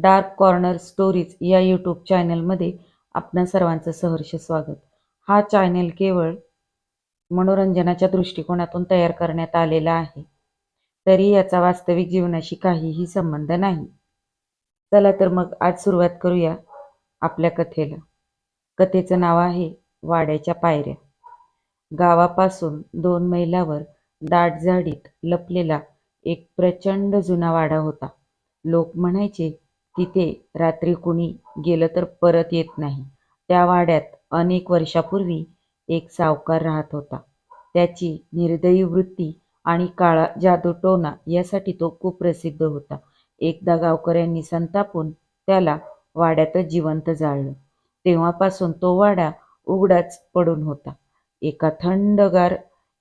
Dark corner stories या YouTube चॅनलमध्ये आपणा सर्वांचं सहर्ष स्वागत. हा चॅनल केवळ मनोरंजनाच्या दृष्टिकोनातून तयार करण्यात आलेला आहे. तरी याचा वास्तविक जीवनाशी काहीही संबंध नाही. चला तर मग आज सुरुवात करूया आपल्या कथेला. कथेचं नाव आहे वाड्याच्या पायऱ्या. गावापासून दोन मैलावर दाट झाडीत लपलेला एक प्रचंड जुना वाडा होता. लोक म्हणायचे तिथे रात्री कुणी गेलं तर परत येत नाही. त्या वाड्यात अनेक वर्षापूर्वी एक सावकार राहत होता. त्याची निर्दयी वृत्ती आणि काळा जादूटोणा यासाठी तो खूप प्रसिद्ध होता. एकदा गावकऱ्यांनी संतापून त्याला वाड्यातच जिवंत जाळलं. तेव्हापासून तो वाडा उघडाच पडून होता. एका थंडगार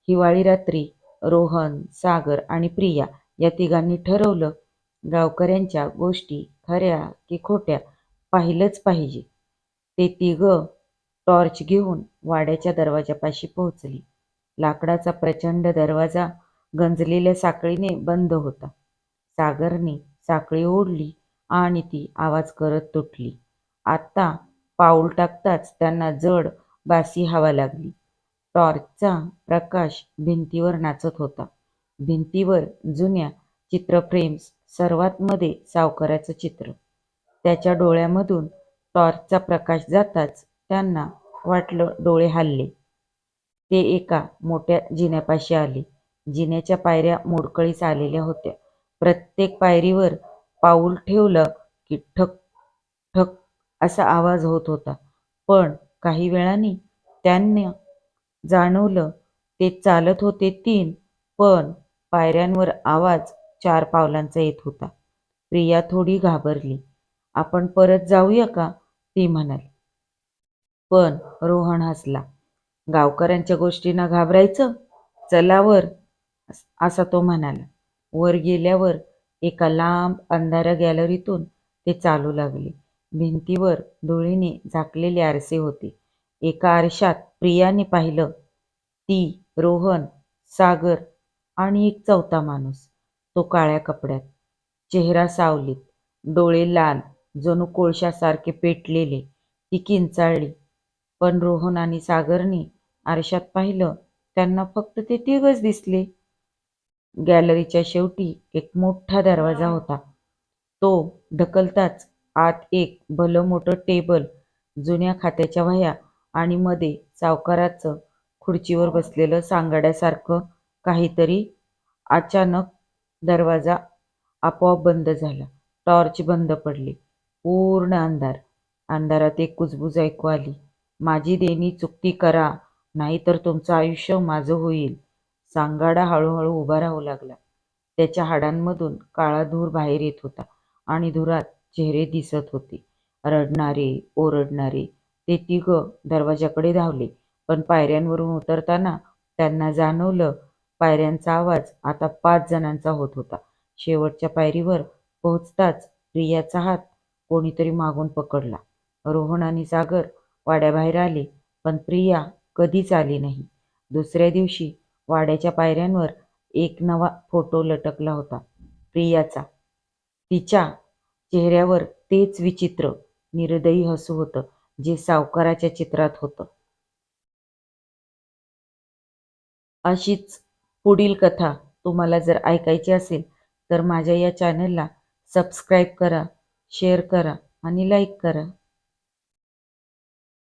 हिवाळी रात्री रोहन सागर आणि प्रिया या तिघांनी ठरवलं गावकऱ्यांच्या गोष्टी खऱ्या की खोट्या पाहिलंच पाहिजे. ते तिघं टॉर्च घेऊन वाड्याच्या दरवाजापाशी पोहोचली. लाकडाचा प्रचंड दरवाजा गंजलेल्या साखळीने बंद होता. सागरने साखळी ओढली आणि ती आवाज करत तुटली. आता पाऊल टाकताच त्यांना जड बासी हवा लागली. टॉर्चचा प्रकाश भिंतीवर नाचत होता. भिंतीवर जुन्या चित्रफ्रेम्स सर्वात मध्ये सावकाराचं चित्र. त्याच्या डोळ्यामधून टॉर्चचा प्रकाश जाताच त्यांना वाटलं डोळे हल्ले. ते एका मोठ्या जिन्यापाशी आले. जिन्याच्या पायऱ्या मोडकळीस आलेल्या होत्या. प्रत्येक पायरीवर पाऊल ठेवलं की ठक ठक असा आवाज होत होता. पण काही वेळाने त्यांना जाणवलं ते चालत होते तीन पण पायऱ्यांवर आवाज चार पावलांचा येत होता. प्रिया थोडी घाबरली. आपण परत जाऊया का? ती म्हणाली. पण रोहन हसला. गावकऱ्यांच्या गोष्टींना घाबरायचं? चला वर असा तो म्हणाला. वर गेल्यावर एका लांब अंधाऱ्या गॅलरीतून ते चालू लागले. भिंतीवर धुळीने झाकलेले आरसे होते. एका आरशात प्रियाने पाहिलं ती रोहन सागर आणि एक चौथा माणूस. तो काळ्या कपड्यात. चेहरा सावलीत. डोळे लाल जणू कोळशासारखे पेटलेले. ती किंचाळली. पण रोहन आणि सागरनी आरशात पाहिलं त्यांना फक्त ते तिघच दिसले. गॅलरीच्या शेवटी एक मोठा दरवाजा होता. तो ढकलताच आत एक भलं मोठं टेबल जुन्या खात्याच्या वह्या आणि मध्ये सावकाराचं खुर्चीवर बसलेलं सांगाड्यासारखं काहीतरी अचानक दरवाजा आपोआप बंद झाला. टॉर्च बंद पडली. पूर्ण अंधार. अंधारात एक कुजबूज ऐकू आली. माझी देणी चुकती करा नाहीतर तुमचं आयुष्य माझं होईल. सांगाडा हळूहळू उभा राहू लागला. त्याच्या हाडांमधून काळा धूर बाहेर येत होता आणि धुरात चेहरे दिसत होते. रडणारे ओरडणारे ते तिघं दरवाजाकडे धावले. पण पायऱ्यांवरून उतरताना त्यांना जाणवलं पायऱ्यांचा आवाज आता पाच जणांचा होत होता. शेवटच्या पायरीवर पोहोचताच प्रियाचा हात कोणीतरी मागून पकडला. रोहन आणि सागर वाड्याबाहेर आले पण प्रिया कधीच आली नाही. दुसऱ्या दिवशी वाड्याच्या पायऱ्यांवर एक नवा फोटो लटकला होता. प्रियाचा. तिच्या चेहऱ्यावर तेच विचित्र निर्दयी हसू होतं जे सावकाराच्या चित्रात होतं. अशीच पुढील कथा तुम्हाला जर ऐकायची असेल तर माझ्या या चॅनलला सबस्क्राईब करा शेअर करा आणि लाईक करा.